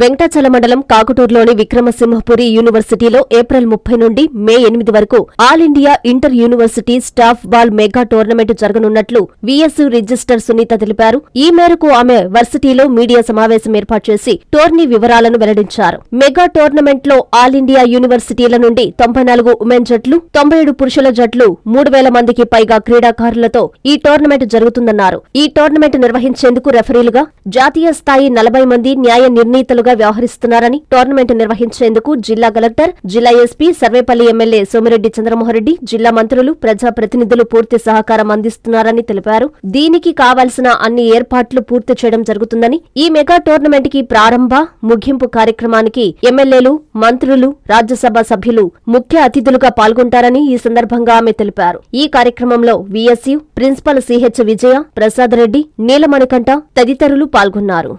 వెంకటాచల మండలం కాకుటూరులోని విక్రమసింహపురి యూనివర్సిటీలో ఏప్రిల్ ముప్పై నుండి మే ఎనిమిది వరకు all India inter university staff ball mega tournament జరగనున్నట్లు VSU registrar Sunitha తెలిపారు. ఈ మేరకు ఆమె వర్సిటీలో మీడియా సమావేశం ఏర్పాటు చేసి టోర్నీ వివరాలను వెల్లడించారు. మెగా టోర్నమెంట్లో ఆల్ ఇండియా యూనివర్సిటీల నుండి తొంభై నాలుగు ఉమెన్ జట్లు తొంభై ఏడు పురుషుల జట్లు మూడు వేల మందికి పైగా క్రీడాకారులతో ఈ టోర్నమెంట్ జరుగుతుందన్నారు. ఈ టోర్నమెంట్ నిర్వహించేందుకు రెఫరీలుగా జాతీయ స్థాయి నలభై మంది న్యాయ నిర్ణీతలుగా వ్యవహరిస్తున్నారని టోర్నమెంట్ నిర్వహించేందుకు జిల్లా కలెక్టర్ జిల్లా ఎస్పీ సర్వేపల్లి ఎమ్మెల్యే సోమిరెడ్డి చంద్రమోహన్రెడ్డి జిల్లా మంత్రులు ప్రజా ప్రతినిధులు పూర్తి సహకారం అందిస్తున్నారని తెలిపారు. దీనికి కావాల్సిన అన్ని ఏర్పాట్లు పూర్తి చేయడం జరుగుతుందని ఈ మెగా టోర్నమెంట్కి ప్రారంభ ముగింపు కార్యక్రమానికి ఎమ్మెల్యేలు మంత్రులు రాజ్యసభ సభ్యులు ముఖ్య అతిథులుగా పాల్గొంటారని ఈ సందర్భంగా ఆమె తెలిపారు. ఈ కార్యక్రమంలో VSU principal CH Vijaya Prasad Reddy Neelamanikanta తదితరులు పాల్గొన్నారు.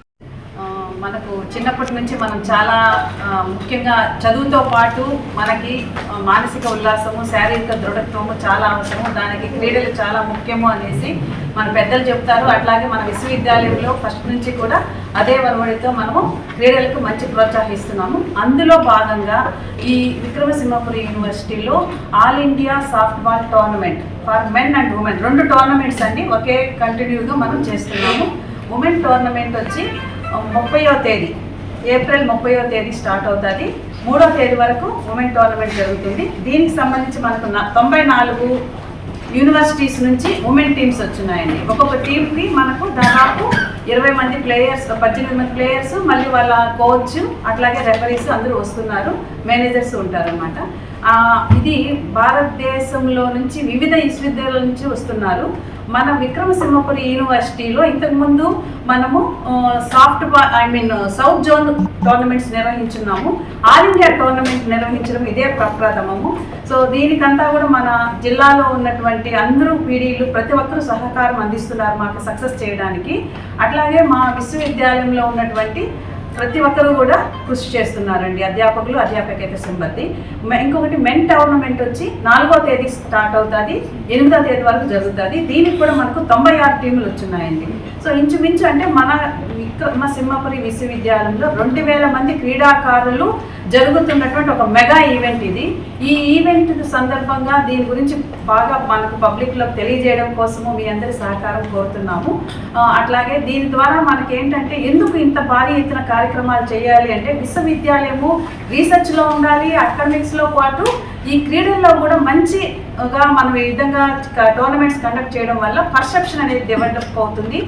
మనకు చిన్నప్పటి నుంచి మనం చాలా ముఖ్యంగా చదువుతో పాటు మనకి మానసిక ఉల్లాసము శారీరక దృఢత్వము చాలా అవసరము. దానికి క్రీడలు చాలా ముఖ్యము అనేసి మన పెద్దలు చెప్తారు. అట్లాగే మన విశ్వవిద్యాలయంలో ఫస్ట్ నుంచి కూడా అదే వరవడితో మనము క్రీడలకు మంచి ప్రోత్సహిస్తున్నాము. అందులో భాగంగా ఈ విక్రమసింహపురి యూనివర్సిటీలో all India softball tournament for men and women రెండు టోర్నమెంట్స్ అండి ఒకే కంటిన్యూగా మనం చేస్తున్నాము. ఉమెన్ టోర్నమెంట్ వచ్చి ముప్పయో తేదీ ఏప్రిల్ ముప్పయో తేదీ స్టార్ట్ అవుతుంది. మూడో తేదీ వరకు ఉమెన్ టోర్నమెంట్ జరుగుతుంది. దీనికి సంబంధించి మనకు తొంభై నాలుగు యూనివర్సిటీస్ నుంచి ఉమెన్ టీమ్స్ వచ్చినాయండి. ఒక్కొక్క టీంకి మనకు దాదాపు ఇరవై మంది ప్లేయర్స్ పద్దెనిమిది మంది ప్లేయర్స్ మళ్ళీ వాళ్ళ కోచ్ అట్లాగే రెఫరీస్ అందరూ వస్తున్నారు. మేనేజర్స్ ఉంటారనమాట ఇది భారతదేశంలో నుంచి వివిధ విశ్వవిద్యాలయాల నుంచి వస్తున్నారు. మన విక్రమసింహపురి యూనివర్సిటీలో ఇంతకుముందు మనము soft I mean south zone tournaments నిర్వహించున్నాము. All India tournament నిర్వహించడం ఇదే ప్రప్రథమము. సో దీనికంతా కూడా మన జిల్లాలో ఉన్నటువంటి అందరూ పీడీలు ప్రతి ఒక్కరూ సహకారం అందిస్తున్నారు మాకు సక్సెస్ చేయడానికి. అట్లాగే మా విశ్వవిద్యాలయంలో ఉన్నటువంటి ప్రతి ఒక్కరూ కూడా కృషి చేస్తున్నారండి. అధ్యాపకులు అధ్యాపకేత సిబ్బంది. మె- ఇంకొకటి మెన్ టోర్నమెంట్ వచ్చి నాలుగో తేదీ స్టార్ట్ అవుతుంది ఎనిమిదో తేదీ వరకు జరుగుతుంది. దీనికి కూడా మనకు తొంభై ఆరు టీములు వచ్చినాయండి. సో ఇంచుమించు అంటే మన విక్రమ సింహపురి విశ్వవిద్యాలయంలో రెండు వేల మంది క్రీడాకారులు జరుగుతున్నటువంటి ఒక మెగా ఈవెంట్ ఇది. ఈ ఈవెంట్ సందర్భంగా దీని గురించి బాగా మనకు పబ్లిక్లో తెలియజేయడం కోసము మీ అందరి సహకారం కోరుతున్నాము. అట్లాగే దీని ద్వారా మనకి ఏంటంటే ఎందుకు ఇంత భారీ ఎత్తున కార్యక్రమాలు చేయాలి అంటే విశ్వవిద్యాలయము రీసెర్చ్లో ఉండాలి అకాడమిక్స్లో పాటు ఈ క్రీడల్లో కూడా మంచిగా మనం ఈ విధంగా టోర్నమెంట్స్ కండక్ట్ చేయడం వల్ల పర్సెప్షన్ అనేది డెవలప్ అవుతుంది.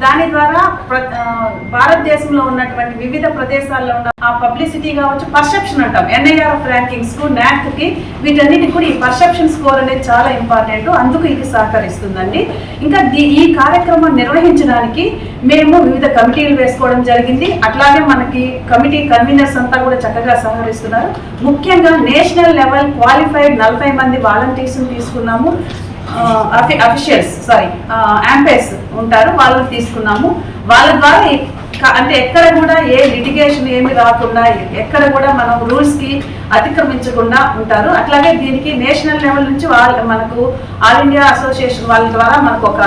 దాని ద్వారా ప్ర- భారతదేశంలో ఉన్నటువంటి వివిధ ప్రదేశాల్లో ఉన్న ఆ పబ్లిసిటీ కావచ్చు పర్సెప్షన్ అంటాం. ఎన్ఐఆర్ఎఫ్ ర్యాంకింగ్స్కు నాక్కి వీటన్నిటికి కూడా ఈ పర్సెప్షన్ స్కోర్ అనేది చాలా ఇంపార్టెంట్. అందుకు ఇది సహకరిస్తుందండి. ఇంకా దీ- ఈ కార్యక్రమం నిర్వహించడానికి మేము వివిధ కమిటీలు వేసుకోవడం జరిగింది. అట్లాగే మనకి కమిటీ కన్వీనర్స్ అంతా కూడా చక్కగా సహకరిస్తున్నారు. ముఖ్యంగా నేషనల్ లెవెల్ క్వాలిఫైడ్ నలభై మంది వాలంటీర్స్ తీసుకున్నాము. అఫీషియల్స్ సారీ యాంపైర్స్ ఉంటారు వాళ్ళని తీసుకున్నాము. వాళ్ళ ద్వారా అంటే ఎక్కడ కూడా ఏ లిటిగేషన్ ఏమి రాకుండా ఎక్కడ కూడా మనం రూల్స్కి అతిక్రమించకుండా ఉంటారు. అట్లాగే దీనికి నేషనల్ లెవెల్ నుంచి వాళ్ళ మనకు ఆల్ ఇండియా అసోసియేషన్ వాళ్ళ ద్వారా మనకు ఒక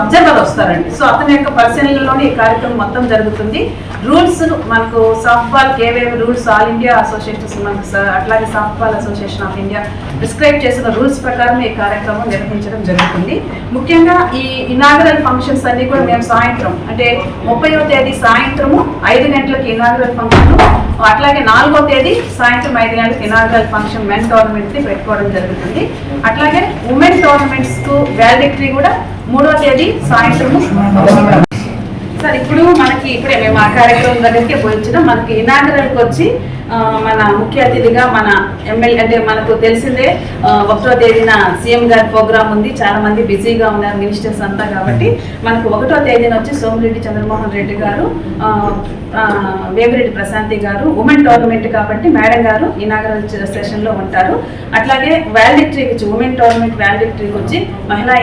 అబ్జర్వర్ వస్తారండి. సో అతని యొక్క పరిశీలనలోనే ఈ కార్యక్రమం మొత్తం జరుగుతుంది. రూల్స్ మనకు సాఫ్ట్ బాల్ ఏవేవి రూల్స్ ఆల్ ఇండియా అసోసియేషన్స్ మనకు అట్లాగే soft ball association of India prescribe చేసిన రూల్స్ ప్రకారం ఈ కార్యక్రమం నిర్వహించడం జరుగుతుంది. ముఖ్యంగా ఈ ఇనాగరల్ ఫంక్షన్స్ అన్ని కూడా మేము సాయంత్రం అంటే ముప్పైవ తేదీ సాయంత్రము ఐదు గంటలకు ఇనాగరల్ ఫంక్షన్ అట్లాగే నాలుగో తేదీ సాయంత్రం ఐదు గంటలకు ఇనాగరల్ ఫంక్షన్ మెన్ టోర్నమెంట్ని పెట్టుకోవడం జరుగుతుంది. అట్లాగే ఉమెన్ టోర్నమెంట్స్కు వ్యాలిడిక్టరీ కూడా మూడో తేదీ సాయంత్రము. సార్ ఇప్పుడు మనకి ఇప్పుడే మేము ఆ కార్యక్రమం దగ్గరికి పోయించిన మనకి ఇనాగరల్కి వచ్చి మన ముఖ్య అతిథిగా మన ఎమ్మెల్యే అంటే మనకు తెలిసిందే ఒకటో తేదీన సీఎం గారి ప్రోగ్రామ్ ఉంది. చాలా మంది బిజీగా ఉన్నారు మినిస్టర్స్ అంతా కాబట్టి. మనకు ఒకటో తేదీన వచ్చి సోమిరెడ్డి చంద్రమోహన్ రెడ్డి గారు వేమిరెడ్డి ప్రశాంతి గారు ఉమెన్ టోర్నమెంట్ కాబట్టి మేడం గారు ఇనాగరల్ సెషన్ ఉంటారు. అట్లాగే వ్యాలిడిక్టరీకి వచ్చి ఉమెన్ టోర్నమెంట్ వ్యాలిడిక్టరీకి వచ్చి మహిళా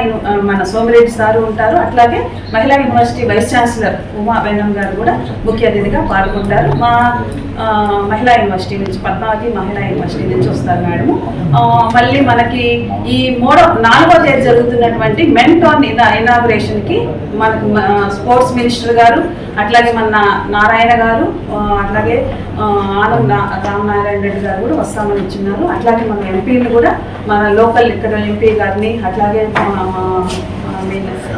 మన సోమిరెడ్డి సారు ఉంటారు. అట్లాగే మహిళా university vice chancellor Uma Vennam గారు కూడా ముఖ్య అతిథిగా పాల్గొంటారు. మా మహిళా యూనివర్సిటీ నుంచి పద్మావతి మహిళా యూనివర్సిటీ నుంచి వస్తారు మేడం. మళ్ళీ మనకి ఈ మూడో నాలుగో తేదీ జరుగుతున్నటువంటి మెంటోన్ ఇనాగ్రేషన్కి మనకు మన స్పోర్ట్స్ మినిస్టర్ గారు అట్లాగే మన నారాయణ గారు అట్లాగే ఆనంద్ రామనారాయణ రెడ్డి గారు కూడా వస్తామని ఇచ్చినారు అట్లాగే మన ఎంపీలు కూడా మన లోకల్ ఇక్కడ ఎంపీ గారిని అట్లాగే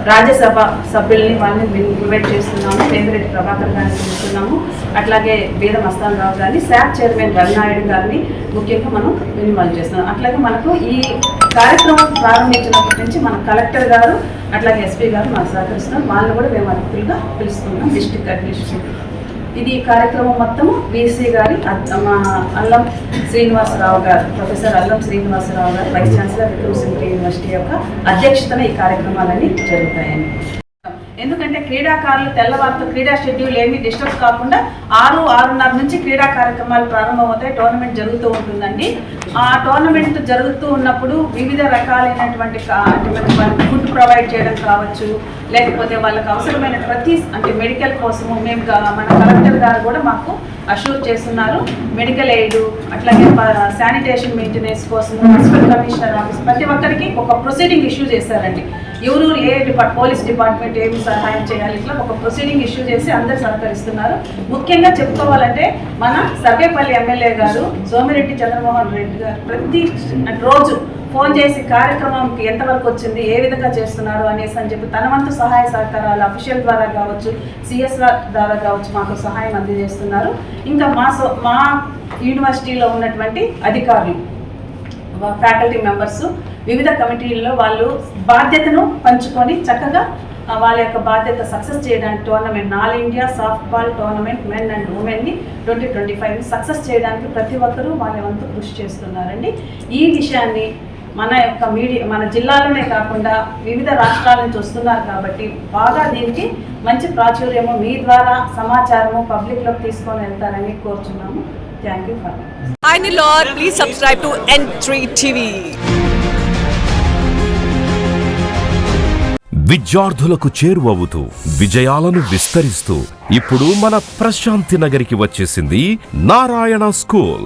రాజ్యసభ సభ్యుల్ని వాళ్ళని ఇన్వైట్ చేస్తున్నాము వేమిరెడ్డి ప్రభాకర్ గారిని పిలుస్తున్నాము అట్లాగే వేద మస్తాన్ రావు గారిని శాప్ చైర్మన్ రవినాయుడు గారిని ముఖ్యంగా మనం మినిమల్ చేస్తున్నాం. అట్లాగే మనకు ఈ కార్యక్రమం ప్రారంభించినప్పటి నుంచి మన కలెక్టర్ గారు అట్లాగే ఎస్పీ గారు మాకు సహకరిస్తున్నారు. వాళ్ళని కూడా మేము అతిథులుగా పిలుస్తున్నాం డిస్ట్రిక్ట్ అడ్మినిస్ట్రేషన్. ఇది ఈ కార్యక్రమం మొత్తము బీసీ గారి మా అల్లం శ్రీనివాసరావు గారు ప్రొఫెసర్ అల్లం శ్రీనివాసరావు గారు వైస్ ఛాన్సలర్ విక్రమసింహ యూనివర్సిటీ యొక్క అధ్యక్షతన ఈ కార్యక్రమాలన్నీ జరుగుతాయని. క్రీడాకారులు తెల్లవారితో క్రీడా షెడ్యూల్ ఏమీ డిస్టర్బ్ కాకుండా ఆరు ఆరున్నర నుంచి క్రీడా కార్యక్రమాలు ప్రారంభమవుతాయి. టోర్నమెంట్ జరుగుతూ ఉంటుందండి. ఆ టోర్నమెంట్ జరుగుతూ ఉన్నప్పుడు వివిధ రకాలైనటువంటి ఫుడ్ ప్రొవైడ్ చేయడం కావచ్చు లేకపోతే వాళ్ళకి అవసరమైన ప్రతి అంటే మెడికల్ కోసము మేము మన కలెక్టర్ గారు కూడా మాకు అష్యూర్ చేస్తున్నారు. మెడికల్ ఎయిడ్ అట్లాగే శానిటేషన్ మెయింటెనెన్స్ కోసం మున్సిపల్ కమిషనర్ ఆఫీస్ ప్రతి ఒక్కరికి ఒక ప్రొసీడింగ్ ఇష్యూ చేశారండి ఎవరు ఏ డిపార్ట్ పోలీస్ డిపార్ట్మెంట్ ఏమి సహాయం చేయాలి ఇట్లా ఒక ప్రొసీడింగ్ ఇష్యూ చేసి అందరు సహకరిస్తున్నారు. ముఖ్యంగా చెప్పుకోవాలంటే మన సర్వేపల్లి ఎమ్మెల్యే గారు సోమిరెడ్డి చంద్రమోహన్ రెడ్డి గారు ప్రతి రోజు ఫోన్ చేసి కార్యక్రమంకి ఎంతవరకు వచ్చింది ఏ విధంగా చేస్తున్నారు అనేసి అని చెప్పి తన వంతు సహాయ సహకారాలు అఫీషియల్ ద్వారా కావచ్చు సిఎస్ఆర్ ద్వారా కావచ్చు మాకు సహాయం అందజేస్తున్నారు. ఇంకా మా సో మా యూనివర్సిటీలో ఉన్నటువంటి అధికారులు ఫ్యాకల్టీ మెంబర్స్ వివిధ కమిటీల్లో వాళ్ళు బాధ్యతను పంచుకొని చక్కగా వాళ్ళ యొక్క బాధ్యత సక్సెస్ చేయడానికి tournament all India soft ball tournament men and ఉమెన్ని twenty twenty five success చేయడానికి ప్రతి ఒక్కరూ వాళ్ళ వంతు కృషి చేస్తున్నారండి. ఈ విషయాన్ని మన యొక్క మీడియా మన జిల్లాలోనే కాకుండా వివిధ రాష్ట్రాల నుంచి వస్తున్నారు కాబట్టి బాగా దీనికి మంచి ప్రాచుర్యము మీ ద్వారా సమాచారము పబ్లిక్లోకి తీసుకొని వెళ్తారని కోరుచున్నాము. Thank you for Hi Nilor, please subscribe to N3 TV. విద్యార్థులకు చేరువవుతూ విజయాలను విస్తరిస్తూ ఇప్పుడు మన ప్రశాంతి నగరికి వచ్చేసింది Narayana school